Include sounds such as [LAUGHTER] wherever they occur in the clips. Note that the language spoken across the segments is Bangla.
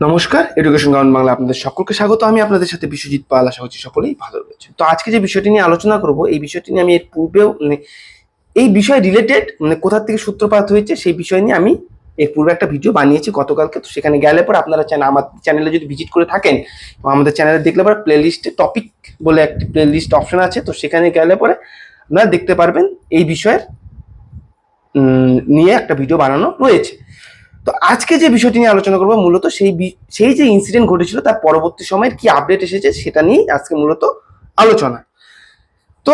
নমস্কার এডুকেশন গ্রাউন্ড বাংলা আপনাদের সকলকে স্বাগত। আমি আপনাদের সাথে বিশ্বজিৎ পাল, আশা করছি সকলেই ভালো রয়েছে তো আজকে যে বিষয়টি নিয়ে আলোচনা করব, এই বিষয়টি নিয়ে আমি এর পূর্বেও মানে এই বিষয় রিলেটেড মানে কোথা থেকে সূত্রপাত হয়েছে সেই বিষয় নিয়ে আমি এর পূর্বে একটা ভিডিও বানিয়েছি গতকালকে। তো সেখানে গেলে পর আপনারা চান আমার চ্যানেলে যদি ভিজিট করে থাকেন, আমাদের চ্যানেলে দেখলে পরে প্লে লিস্টে টপিক বলে একটি প্লে লিস্ট অপশন আছে। তো সেখানে গেলে পরে আপনারা দেখতে পারবেন এই বিষয়ের নিয়ে একটা ভিডিও বানানো রয়েছে। তো আজকে যে বিষয়টি নিয়ে আলোচনা করব, মূলত সেই সেই যে ইনসিডেন্ট ঘটেছিল, তার পরবর্তী সময়ের কি আপডেট এসেছে সেটা নিয়েই আজকে মূলত আলোচনা। তো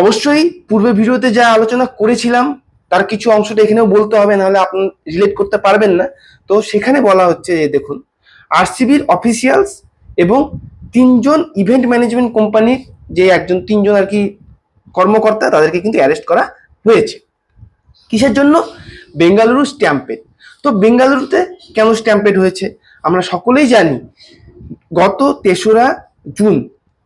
অবশ্যই পূর্বে ভিডিওতে যা আলোচনা করেছিলাম, তার কিছু অংশটা এখানেও বলতে হবে, নাহলে আপনি রিলেট করতে পারবেন না। তো সেখানে বলা হচ্ছে যে দেখুন, আরসিবির অফিসিয়ালস এবং তিনজন ইভেন্ট ম্যানেজমেন্ট কোম্পানির যে একজন, তিনজন আর কি কর্মকর্তা, তাদেরকে কিন্তু অ্যারেস্ট করা হয়েছে। কিসের জন্য? বেঙ্গালুরু স্ট্যাম্পেড। তো বেঙ্গালুরুতে কেন স্ট্যাম্পেড হয়েছে? আমরা সকলেই জানি, গত তেসরা জুন,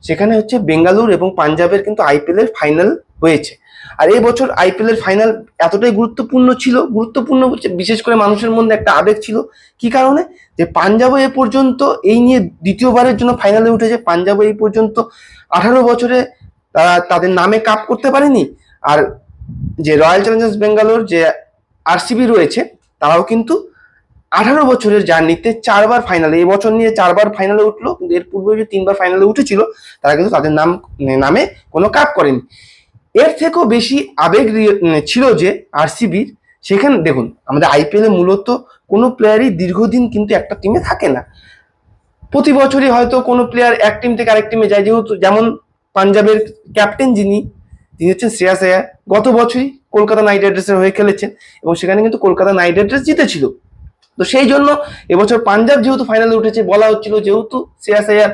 সেখানে হচ্ছে বেঙ্গালুরু এবং পাঞ্জাবের কিন্তু আইপিএল এর ফাইনাল হয়েছে। আর এই বছর আইপিএল এর ফাইনাল এতটাই গুরুত্বপূর্ণ ছিল, গুরুত্বপূর্ণ বিশেষ করে মানুষের মধ্যে একটা আবেগ ছিল। কি কারণে? যে পাঞ্জাবও এ পর্যন্ত এই নিয়ে দ্বিতীয়বারের জন্য ফাইনালে উঠেছে। পাঞ্জাবও এই পর্যন্ত আঠারো বছরে তারা তাদের নামে কাপ করতে পারেনি। আর যে রয়্যাল চ্যালেঞ্জার্স বেঙ্গালোর যে আরসিবি রয়েছে, তারাও কিন্তু আঠারো বছরের জার্নিতে চারবার ফাইনালে এই বছর নিয়ে চারবার ফাইনালে উঠল এর পূর্বে যে তিনবার ফাইনালে উঠেছিল, তারা কিন্তু তাদের নাম, নামে কোনো কাপ করেনি। এর থেকেও বেশি আবেগ ছিল যে আরসিবির, সেখানে দেখুন, আমাদের আইপিএলে মূলত কোনো প্লেয়ারই দীর্ঘদিন কিন্তু একটা টিমে থাকে না। প্রতি বছরই হয়তো কোনো প্লেয়ার এক টিম থেকে আরেক টিমে যায়, যেহেতু যেমন পাঞ্জাবের ক্যাপ্টেন যিনি তিনি হচ্ছেন শ্রেয়াস আয়ার গত বছরই কলকাতা নাইট রাইডার্সের হয়ে খেলেছেন এবং সেখানে কিন্তু কলকাতা নাইট রাইডার্স জিতেছিল। তো সেই জন্য এবছর পাঞ্জাব যেহেতু ফাইনালে উঠেছে, বলা হচ্ছিল যেহেতু শ্রেয়াস আয়ার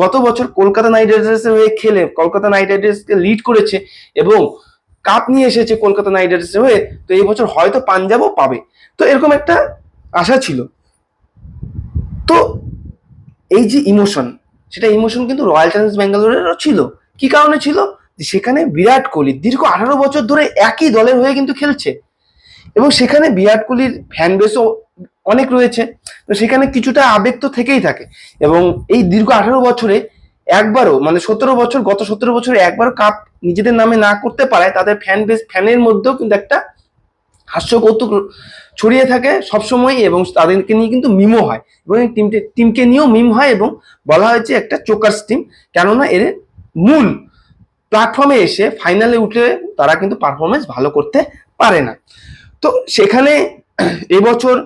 গত বছর কলকাতা নাইট রাইডার্সের হয়ে খেলে, কলকাতা নাইট রাইডার্সকে লিড করেছে এবং কাপ নিয়ে এসেছে কলকাতা নাইট রাইডার্সের হয়ে, তো এই বছর হয়তো পাঞ্জাবও পাবে। তো এরকম একটা আশা ছিল। তো এই যে ইমোশন সেটা ইমোশন কিন্তু রয়্যাল চ্যালেঞ্জার্স ব্যাঙ্গালোরেরও ছিল। কি কারণে ছিল? সেখানে বিরাট কোহলি দীর্ঘ আঠারো বছর ধরে একই দলের হয়ে কিন্তু খেলছে। এবং সেখানে বিরাট কোহলির ফ্যান বেসও অনেক রয়েছে। তো সেখানে কিছুটা আবেগ তো থেকেই থাকে। এবং এই দীর্ঘ আঠারো বছরে একবারও মানে সতেরো বছর, গত সতেরো বছরে একবারও কাপ নিজেদের নামে না করতে পারায় তাদের ফ্যান বেস ফ্যানের মধ্যেও কিন্তু একটা হাস্য কৌতুক ছড়িয়ে থাকে সবসময় এবং তাদেরকে নিয়ে কিন্তু মিমও হয়। এবং এই টিমকে টিমকে নিয়েও মিম হয় এবং বলা হয়েছে একটা চোকার্স টিম কেননা এর মূল প্ল্যাটফর্মে এসে ফাইনালে উঠে তারা কিন্তু পারফরমেন্স ভালো করতে পারে না। তো সেখানে [CLEARS THROAT] এবছর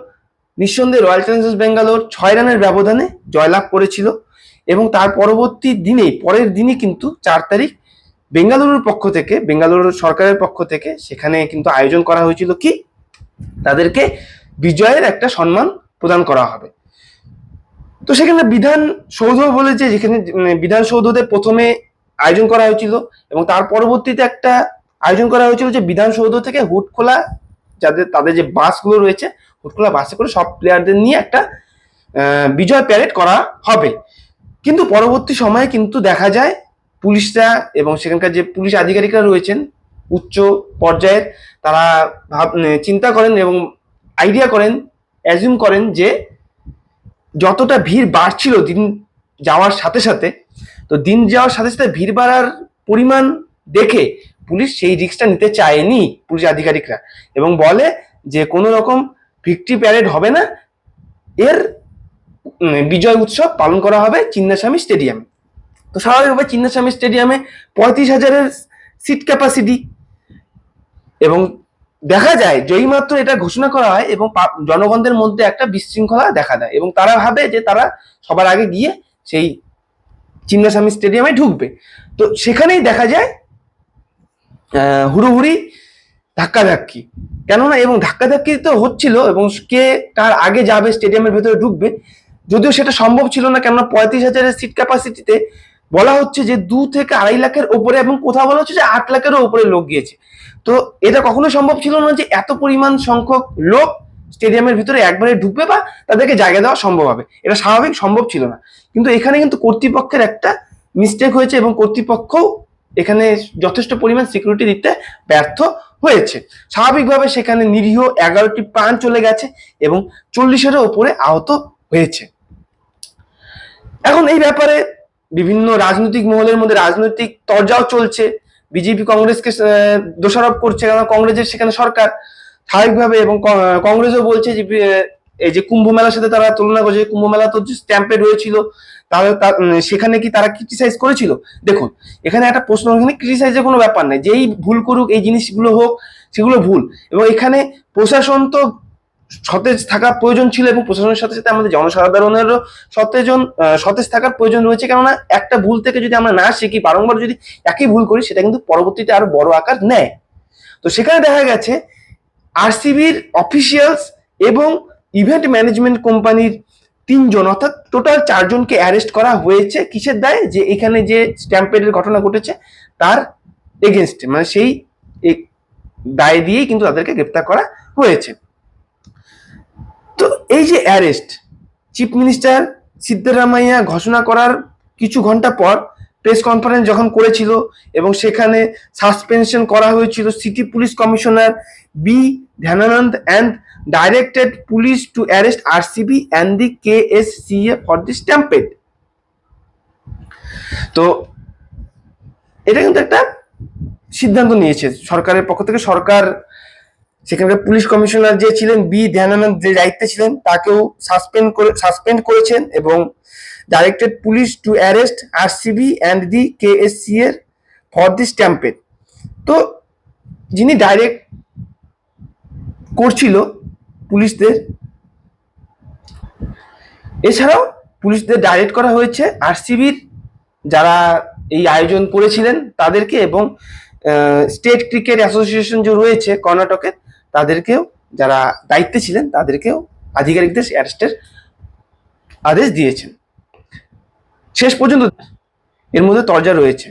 নিঃসন্দেহে রয়্যাল চ্যালেঞ্জার্স বেঙ্গালোর ছয় রানের ব্যবধানে জয়লাভ করেছিল এবং তার পরবর্তী দিনেই পরের দিনই কিন্তু চার তারিখ বেঙ্গালুরুর পক্ষ থেকে, বেঙ্গালুরুর সরকারের পক্ষ থেকে সেখানে কিন্তু আয়োজন করা হয়েছিল কি? তাদেরকে বিজয়ের একটা সম্মান প্রদান করা হবে। তো সেখানে বিধান সৌধ বলেছে যেখানে মানে বিধান সৌধতে প্রথমে আয়োজন করা হয়েছিল এবং তার পরবর্তীতে একটা আয়োজন করা হয়েছিল যে বিধান সৌধ থেকে হুটখোলা যাদের, তাদের যে বাসগুলো রয়েছে, হুটখোলা বাসে করে সব প্লেয়ারদের নিয়ে একটা বিজয় প্যারেড করা হবে। কিন্তু পরবর্তী সময়ে কিন্তু দেখা যায় পুলিশরা এবং সেখানকার যে পুলিশ আধিকারিকরা রয়েছেন, উচ্চ পর্যায়ের, তারা ভাব চিন্তা করেন এবং আইডিয়া করেন অ্যাজিউম করেন যে যতটা ভিড় বাড়ছিল দিন যাওয়ার সাথে সাথে তো দিন যাওয়ার সাথে সাথে ভিড় বাড়ার পরিমাণ দেখে পুলিশ সেই রিক্সটা নিতে চায়নি পুলিশ আধিকারিকরা এবং বলে যে কোনো রকম ভিক্টি প্যারেড হবে না। এর বিজয় উৎসব পালন করা হবে চিন্নাস্বামী স্টেডিয়ামে তো স্বাভাবিকভাবে চিন্নাস্বামী স্টেডিয়ামে পঁয়ত্রিশ হাজারের সিট ক্যাপাসিটি এবং দেখা যায় যেই মাত্র এটা ঘোষণা করা হয় এবং জনগণদের মধ্যে একটা বিশৃঙ্খলা দেখা দেয় এবং তারা ভাবে যে তারা সবার আগে গিয়ে সেই চিন্নাস্বামী স্টেডিয়ামে ঢুকবে। তো সেখানেই দেখা যায় হুড়োহুড়ি ধাক্কাধাক্কি। কেননা এবং ধাক্কাধাক্কি তো হচ্ছিল এবং কে কার আগে যাবে স্টেডিয়ামের ভেতরে ঢুকবে, যদিও সেটা সম্ভব ছিল না, কেননা পঁয়ত্রিশ হাজারের সিট ক্যাপাসিটিতে বলা হচ্ছে যে দু থেকে আড়াই লাখের ওপরে এবং কোথাও বলা হচ্ছে যে আট লাখেরও ওপরে লোক গিয়েছে। তো এটা কখনো সম্ভব ছিল না যে এত পরিমাণ সংখ্যক লোক স্টেডিয়ামের ভিতরে একবারে ঢুকবে বা তাদেরকে জায়গা দেওয়া সম্ভব হবে। এটা স্বাভাবিক সম্ভব ছিল না। কিন্তু এখানে কিন্তু কর্তৃপক্ষের একটা মিস্টেক হয়েছে এবং কর্তৃপক্ষও এখানে যথেষ্ট পরিমাণ সিকিউরিটি দিতে ব্যর্থ হয়েছে। স্বাভাবিকভাবে সেখানে নিরীহ এগারোটি প্রাণ চলে গেছে এবং চল্লিশেরও ওপরে আহত হয়েছে। এখন এই ব্যাপারে বিভিন্ন রাজনৈতিক মহলের মধ্যে রাজনৈতিক তরজাও চলছে। বিজেপি, কংগ্রেসকে দোষারোপ করছে কারণ কংগ্রেসের সেখানে সরকার। স্বাভাবিকভাবে এবং কংগ্রেসও বলছে যে এই যে কুম্ভ মেলার সাথে তারা তুলনা করছে কুম্ভ মেলা তো স্ট্যাম্পে রয়েছিল, তাহলে সেখানে কি তারা ক্রিটিসাইজ করেছিল? দেখুন, এখানে একটা প্রশ্ন, এখানে ক্রিটিসাইজের কোনো ব্যাপার নেই। যেই ভুল করুক, এই জিনিসগুলো হোক, সেগুলো ভুল। এবং এখানে প্রশাসন তো সতেজ থাকা প্রয়োজন ছিল এবং প্রশাসনের সাথে সাথে আমাদের জনসাধারণেরও সতেজন সতেজ থাকার প্রয়োজন রয়েছে। কেননা একটা ভুল থেকে যদি আমরা না শিখি, বারংবার যদি একই ভুল করি, সেটা কিন্তু পরবর্তীতে আরও বড় আকার নেয়। তো সেখানে দেখা গেছে আরসিবির অফিসিয়ালস এবং ইভেন্ট ম্যানেজমেন্ট কোম্পানির তিনজন, অর্থাৎ টোটাল চারজনকে অ্যারেস্ট করা হয়েছে কিসের দায়? যে এখানে যে স্ট্যাম্পেডের ঘটনা ঘটেছে, তার এগেনস্টে মানে সেই দায় দিয়েই কিন্তু তাদেরকে গ্রেপ্তার করা হয়েছে। তো এই যে অ্যারেস্ট, চিফ মিনিস্টার সিদ্ধরামাইয়া ঘোষণা করার কিছু ঘণ্টা পর প্রেস কনফারেন্স যখন করেছিল এবং সেখানে সাসপেনশন করা হয়েছিল city police commissioner B Dayananda and directed police to arrest R RCB and the K S C A for the stampede তো এটা কিন্তু একটা সিদ্ধান্ত নিয়েছে। সরকারের পক্ষ থেকে সরকার, সেখানকার পুলিশ কমিশনার যে ছিলেন বি ধ্যানানন্দ যে দায়িত্বে ছিলেন, তাকেও সাসপেন্ড করে সাসপেন্ড করেছেন এবং police to arrest RCB and the KSC এর ফর দি স্ট্যাম্পেড তো যিনি ডাইরেক্ট করছিল পুলিশদের, এছাড়াও পুলিশদের ডাইরেক্ট করা হয়েছে আরসিবির যারা এই আয়োজন করেছিলেন তাদেরকে এবং স্টেট ক্রিকেট অ্যাসোসিয়েশন যে রয়েছে কর্ণাটকের তাদেরকেও যারা দায়িত্বে ছিলেন তাদেরকেও আধিকারিকদের অ্যারেস্টের আদেশ দিয়েছেন। শেষ পর্যন্ত এর মধ্যে তরজা রয়েছে।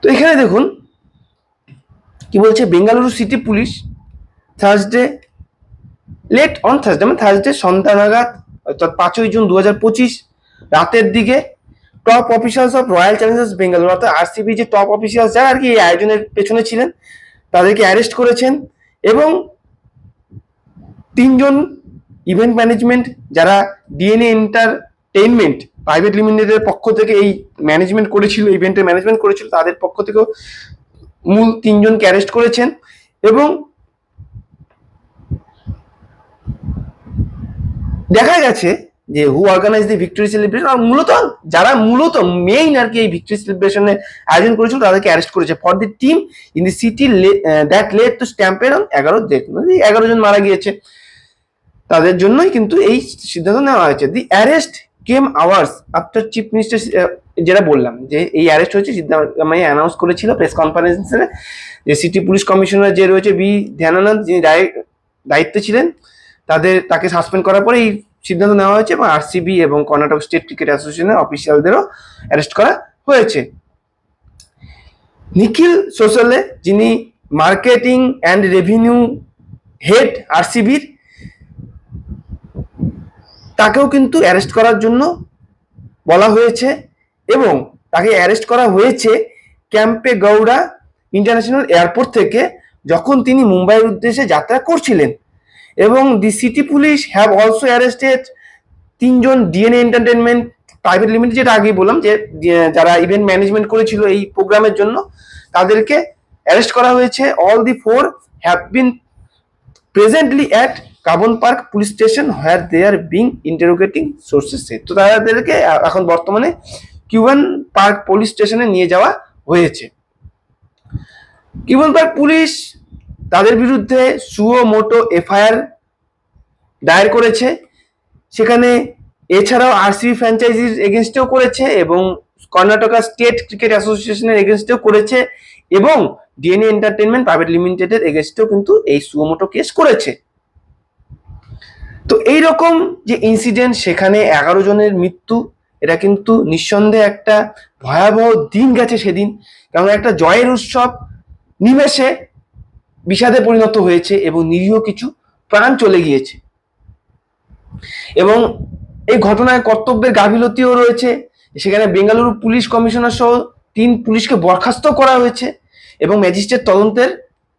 তো এখানে দেখুন, কি বলছে, Bengaluru city police Thursday late on Thursday মানে থার্সডে সন্ধ্যা নাগাদ, অর্থাৎ পাঁচই জুন দু হাজার পঁচিশ, রাতের দিকে top officers of Royal Challengers Bengaluru অর্থাৎ আরসিবি যে টপ অফিসার্স যারা আর কি এই আয়োজনের পেছনে ছিলেন, তাদেরকে অ্যারেস্ট করেছেন এবং তিনজন ইভেন্ট ম্যানেজমেন্ট যারা ডিএনএ এন্টারটেইনমেন্ট প্রাইভেট লিমিটেডের পক্ষ থেকে এই ম্যানেজমেন্ট করেছিল ইভেন্টের ম্যানেজমেন্ট করেছিল, তাদের পক্ষ থেকেও মূল তিনজনকে অ্যারেস্ট করেছেন এবং দেখা গেছে যে who organise the victory celebration আর মূলত যারা মূলত মেইন আর কি এই ভিক্টোরি সেলিব্রেশনে আয়োজন করেছিল, তাদেরকে অ্যারেস্ট করেছে। For the team in the city that led to স্ট্যাম্পের অন এগারো এগারো জন মারা গিয়েছে। তাদের জন্যই কিন্তু এই সিদ্ধান্ত নেওয়া হয়েছে। The arrest came hours after chief minister যেটা বললাম, যে এই অ্যারেস্ট হয়েছে সিদ্ধারামাইয়া অ্যানাউন্স করেছিল প্রেস কনফারেন্সে যে সিটি পুলিশ কমিশনার যে রয়েছে বি ধ্যানানন্দ যিনি দায়- দায়িত্বে ছিলেন, তাদের, তাকে সাসপেন্ড করার পরে এই সিদ্ধান্ত নেওয়া হয়েছে এবং আরসিবি এবং কর্ণাটক স্টেট ক্রিকেট অ্যাসোসিয়েশনের অফিসিয়ালদেরও অ্যারেস্ট করা হয়েছে। নিখিল সোশ্যালে যিনি মার্কেটিং অ্যান্ড রেভিনিউ হেড আরসিবির তাকেও কিন্তু অ্যারেস্ট করার জন্য বলা হয়েছে এবং তাকে অ্যারেস্ট করা হয়েছে ক্যাম্পে গৌড়া ইন্টারন্যাশনাল এয়ারপোর্ট থেকে যখন তিনি মুম্বাইয়ের উদ্দেশ্যে যাত্রা করছিলেন। এবং the city police have also arrested তিনজন ডিএনএ এন্টারটেনমেন্ট প্রাইভেট লিমিটেড যেটা আগেই বললাম যে যারা ইভেন্ট ম্যানেজমেন্ট করেছিল এই প্রোগ্রামের জন্য, তাদেরকে অ্যারেস্ট করা হয়েছে। All the four have been presently at Cubbon Park police station where they are being interrogating sources তো তাদেরকে এখন বর্তমানে কিউবান পার্ক পুলিশ স্টেশনে নিয়ে যাওয়া হয়েছে। কিউবান পার্ক পুলিশ তাদের বিরুদ্ধে সুও মোটো এফআইআর দায়ের করেছে। সেখানে এছাড়াও আরসিবি ফ্র্যাঞ্চাইজির এগেনস্টেও করেছে এবং কর্ণাটকা স্টেট ক্রিকেট অ্যাসোসিয়েশনের এগেনস্টেও করেছে এবং ডিএনএ এন্টারটেনমেন্ট প্রাইভেট লিমিটেডের এগেনস্টেও কিন্তু এই সুমোটো কেস করেছে। তো এই রকম যে ইনসিডেন্ট সেখানে এগারো জনের মৃত্যু, এটা কিন্তু নিঃসন্দেহে একটা ভয়াবহ দিন গেছে সেদিন। কারণ একটা জয়ের উৎসব, নিমেষে বিষাদে পরিণত হয়েছে এবং নিরীহ কিছু প্রাণ চলে গিয়েছে। এবং এই ঘটনায় কর্তব্যের গাফিলতিও রয়েছে। সেখানে বেঙ্গালুরু পুলিশ কমিশনার সহ তিন পুলিশকে বরখাস্ত করা হয়েছে এবং ম্যাজিস্ট্রেট তদন্তের,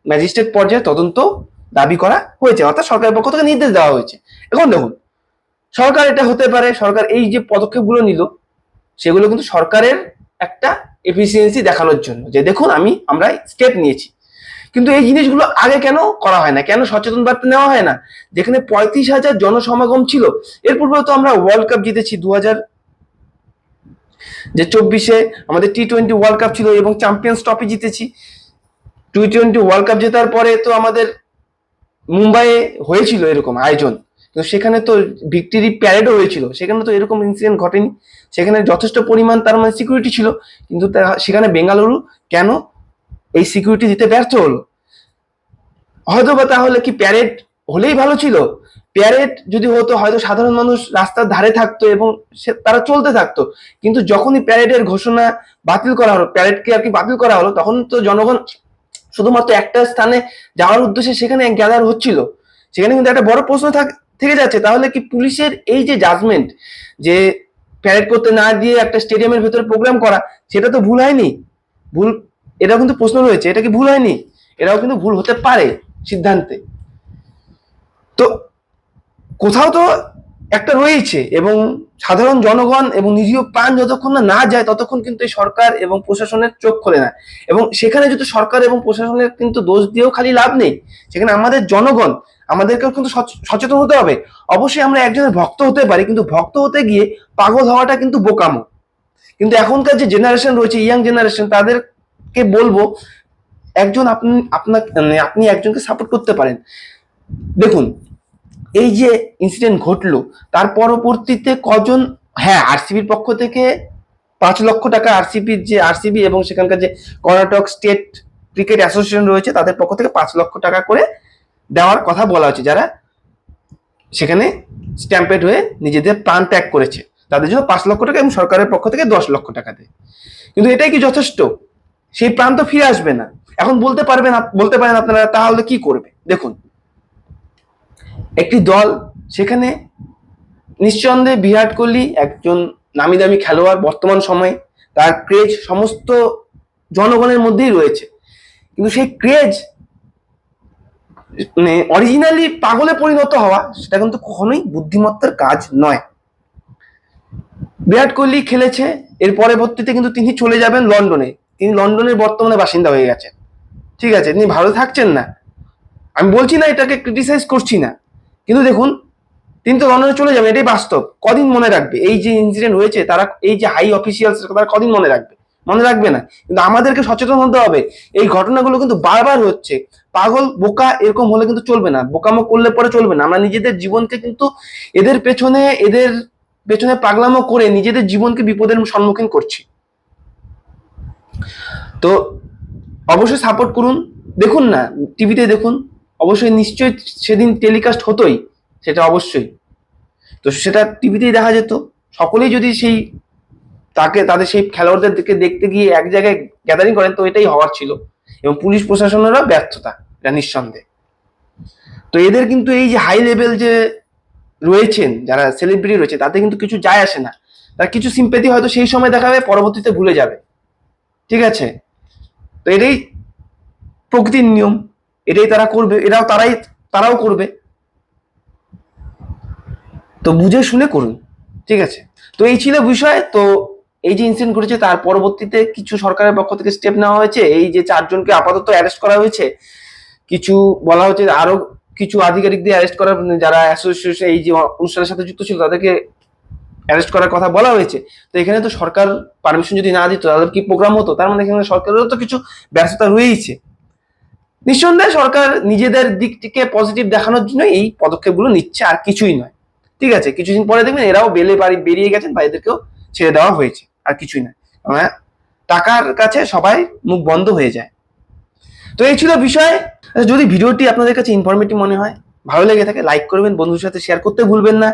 ম্যাজিস্ট্রেট পর্যায়ে তদন্ত দাবি করা হয়েছে, অর্থাৎ সরকারের পক্ষ থেকে নির্দেশ দেওয়া হয়েছে। এখন দেখুন, সরকার এটা হতে পারে, সরকার এই যে পদক্ষেপগুলো নিল, সেগুলো কিন্তু সরকারের একটা এফিসিয়েন্সি দেখানোর জন্য। যে দেখুন, আমি, আমরা স্টেপ নিয়েছি। কিন্তু এই জিনিসগুলো আগে কেন করা হয় না? কেন সচেতন বার্তা নেওয়া হয় না? যেখানে পঁয়ত্রিশ হাজার জনসমাগম ছিল, এর পূর্বেও তো আমরা ওয়ার্ল্ড কাপ জিতেছি দু হাজার যে চব্বিশে, আমাদের টি টোয়েন্টি ওয়ার্ল্ড কাপ ছিল এবং চ্যাম্পিয়ন্স ট্রফি জিতেছি। টি টোয়েন্টি ওয়ার্ল্ড কাপ জেতার পরে তো আমাদের মুম্বাইয়ে হয়েছিল এরকম আয়োজন। তো সেখানে তো ভিক্টরি প্যারেডও হয়েছিল। সেখানে তো এরকম ইনসিডেন্ট ঘটেনি। সেখানে যথেষ্ট পরিমাণ তার মানে সিকিউরিটি ছিল। কিন্তু সেখানে বেঙ্গালুরু কেন এই সিকিউরিটি দিতে ব্যর্থ হলো? হয়তো বা তাহলে কি প্যারেড হলেই ভালো ছিল? প্যারেড যদি হতো, হয়তো সাধারণ মানুষ রাস্তার ধারে থাকতো এবং তারা চলতে থাকতো। কিন্তু যখনই প্যারেডের ঘোষণা বাতিল করা হলো, প্যারেডকে আর কি বাতিল করা হলো, তখন তো জনগণ শুধুমাত্র একটা স্থানে যাওয়ার উদ্দেশ্যে সেখানে গ্যাদার হচ্ছিল। সেখানে কিন্তু একটা বড় প্রশ্ন থাক যাচ্ছে, তাহলে কি পুলিশের এই যে জাজমেন্ট যে প্যারেড করতে না দিয়ে একটা স্টেডিয়ামের ভেতরে প্রোগ্রাম করা, সেটা তো ভুল হয়নি? ভুল এটাও কিন্তু প্রশ্ন রয়েছে, এটা কি ভুল হয়নি? এটাও কিন্তু ভুল হতে পারে সিদ্ধান্তে। তো কোথাও তো একটা রয়েছে এবং সাধারণ জনগণ এবং নিরীহ প্রাণ যতক্ষণ না না যায়, ততক্ষণ কিন্তু এই সরকার এবং প্রশাসনের চোখ খোলে না। এবং সেখানে যদি সরকার এবং প্রশাসনের কিন্তু দোষ দিয়েও খালি লাভ নেই, সেখানে আমাদের জনগণ, আমাদেরকেও কিন্তু সচ- সচেতন হতে হবে। অবশ্যই আমরা একজনের ভক্ত হতে পারি, কিন্তু ভক্ত হতে গিয়ে পাগল হওয়াটা কিন্তু বোকামো। কিন্তু এখনকার যে জেনারেশন রয়েছে ইয়াং জেনারেশন তাদেরকে বলব, একজন আপনি আপনার মানে আপনি একজনকে সাপোর্ট করতে পারেন। দেখুন এই যে ইনসিডেন্ট ঘটলো, তার পরবর্তীতে কজন হ্যাঁ আরসিবির পক্ষ থেকে পাঁচ লক্ষ টাকা আরসিবির যে আরসিবি এবং সেখানকার যে কর্ণাটক স্টেট ক্রিকেট অ্যাসোসিয়েশন রয়েছে, তাদের পক্ষ থেকে পাঁচ লক্ষ টাকা করে দেওয়ার কথা বলা হচ্ছে যারা সেখানে স্ট্যাম্পেড হয়ে নিজেদের প্রাণ ত্যাগ করেছে। তাদের জন্য পাঁচ লক্ষ টাকা এবং সরকারের পক্ষ থেকে দশ লক্ষ টাকা দেয়। কিন্তু এটাই কি যথেষ্ট? সেই প্রাণ তো ফিরে আসবে না। এখন বলতে পারবেন বলতে পারেন আপনারা, তাহলে কি করবে? দেখুন একটি দল, সেখানে নিঃসন্দেহে বিরাট কোহলি একজন নামি দামি খেলোয়াড় বর্তমান সময়ে, তার ক্রেজ সমস্ত জনগণের মধ্যেই রয়েছে। কিন্তু সেই ক্রেজ মানে অরিজিনালি পাগলে পরিণত হওয়া, সেটা কিন্তু কখনোই বুদ্ধিমত্তার কাজ নয়। বিরাট কোহলি খেলেছে, এর পরবর্তীতে কিন্তু তিনি চলে যাবেন লন্ডনে। তিনি লন্ডনের বর্তমানে বাসিন্দা হয়ে গেছেন। ঠিক আছে, তিনি ভালো থাকছেন না। আমি বলছি না এটাকে ক্রিটিসাইজ করছি না। কিন্তু দেখুন, তিনি তো লন্ডনে চলে যাবেন এটাই বাস্তব। কদিন মনে রাখবে? এই যে ইনসিডেন্ট হয়েছে, তারা, এই যে হাই অফিসিয়ালস তারা কদিন মনে রাখবে? মনে রাখবে না। কিন্তু আমাদেরকে সচেতন হতে হবে। এই ঘটনাগুলো কিন্তু বারবার হচ্ছে। পাগল, বোকা এরকম হলে কিন্তু চলবে না। বোকামো করলে পরে চলবে না। আমরা নিজেদের জীবনকে কিন্তু এদের পেছনে এদের পেছনে পাগলামো করে নিজেদের জীবনকে বিপদের সম্মুখীন করছি। তো, অবশ্যই সাপোর্ট করুন। দেখুন না টিভিতে দেখুন। অবশ্যই নিশ্চয়ই সেদিন টেলিকাস্ট হতোই, সেটা অবশ্যই। তো সেটা টিভিতেই দেখা যেত। সকলেই যদি সেই তাকে, তাদের সেই খেলোয়াড়দেরকে দেখতে গিয়ে এক জায়গায় গ্যাদারিং করেন তো এটাই হওয়ার ছিল। এবং পুলিশ প্রশাসনেরও ব্যর্থতা, এটা নিঃসন্দেহে। তো এদের কিন্তু এই যে হাই লেভেল যে রয়েছেন, যারা সেলিব্রিটি রয়েছে, তাতে কিন্তু কিছু যায় আসে না। তারা কিছু সিম্পেথি হয়তো সেই সময় দেখাবে পরবর্তীতে ভুলে যাবে। ঠিক আছে? তো এটাই প্রকৃতির নিয়ম। এটাই তারা করবে, এরাও তারাই, তারাও করবে। তো বুঝে শুনে করুন, ঠিক আছে? তো এই ছিল বিষয়। তো এই যে ইনসিডেন্ট ঘটেছে, তার পরবর্তীতে কিছু সরকারের পক্ষ থেকে স্টেপ নেওয়া হয়েছে। এই যে চারজনকে আপাতত অ্যারেস্ট করা হয়েছে, কিছু বলা হচ্ছে আরও কিছু আধিকারিকদের অ্যারেস্ট করার, যারা অ্যাসোসিয়েশন এই যে অনুষ্ঠানের সাথে যুক্ত ছিল, তাদেরকে অ্যারেস্ট করার কথা বলা হয়েছে। তো এখানে তো সরকার পারমিশন যদি না দিত, তাদের কি প্রোগ্রাম হতো? তার মানে এখানে সরকারেরও তো কিছু ব্যস্ততা রয়েইছে। নিঃসন্দেহে সরকার নিজেদের দিক থেকে পজিটিভ দেখানোর জন্য এই পদক্ষেপগুলো নিচ্ছে, আর কিছুই নয়। ঠিক আছে, কিছুদিন পরে দেখবেন এরাও বেলে বাড়ি বেরিয়ে গেছেন, বা এদেরকেও ছেড়ে দেওয়া হয়েছে, আর কিছুই নয়। মানে টাকার কাছে সবাই মুখ বন্ধ হয়ে যায়। তো এই ছিল বিষয়। যদি ভিডিওটি আপনাদের কাছে ইনফরমেটিভ মনে হয়, ভালো লেগে থাকে লাইক করবেন বন্ধুর সাথে শেয়ার করতে ভুলবেন না।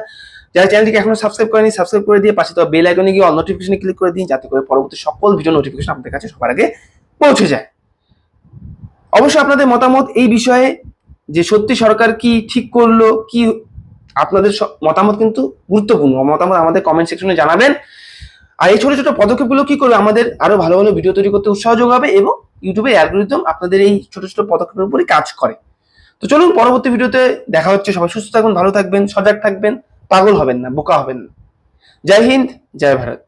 যারা চ্যানেলটিকে এখনও সাবস্ক্রাইব করেনি সাবস্ক্রাইব করে দিয়ে পাশে তো বেল আইকনে গিয়ে অল নোটিফিকেশনে ক্লিক করে দিন, যাতে করে পরবর্তী সকল ভিডিও নোটিফিকেশন আপনাদের কাছে সবার আগে পৌঁছে যায়। অবশ্যই আপনাদের মতামত এই বিষয়ে যে সত্যি সরকার কি ঠিক করল, কি আপনাদের মতামত কিন্তু গুরুত্বপূর্ণ। মতামত আমাদের কমেন্ট সেকশনে জানাবেন। আর এই ছোট ছোট পদক্ষেপগুলো কি করবে আমাদের আরও ভালো ভালো ভিডিও তৈরি করতে উৎসাহ যোগাবে এবং ইউটিউবের অ্যালগোরিদম আপনাদের এই ছোট ছোট পদক্ষেপের উপরে কাজ করে। তো চলুন পরবর্তী ভিডিওতে দেখা হচ্ছে। সবাই সুস্থ থাকবেন ভালো থাকবেন, সজাগ থাকবেন, পাগল হবেন না, বোকা হবেন না। জয় হিন্দ, জয় ভারত।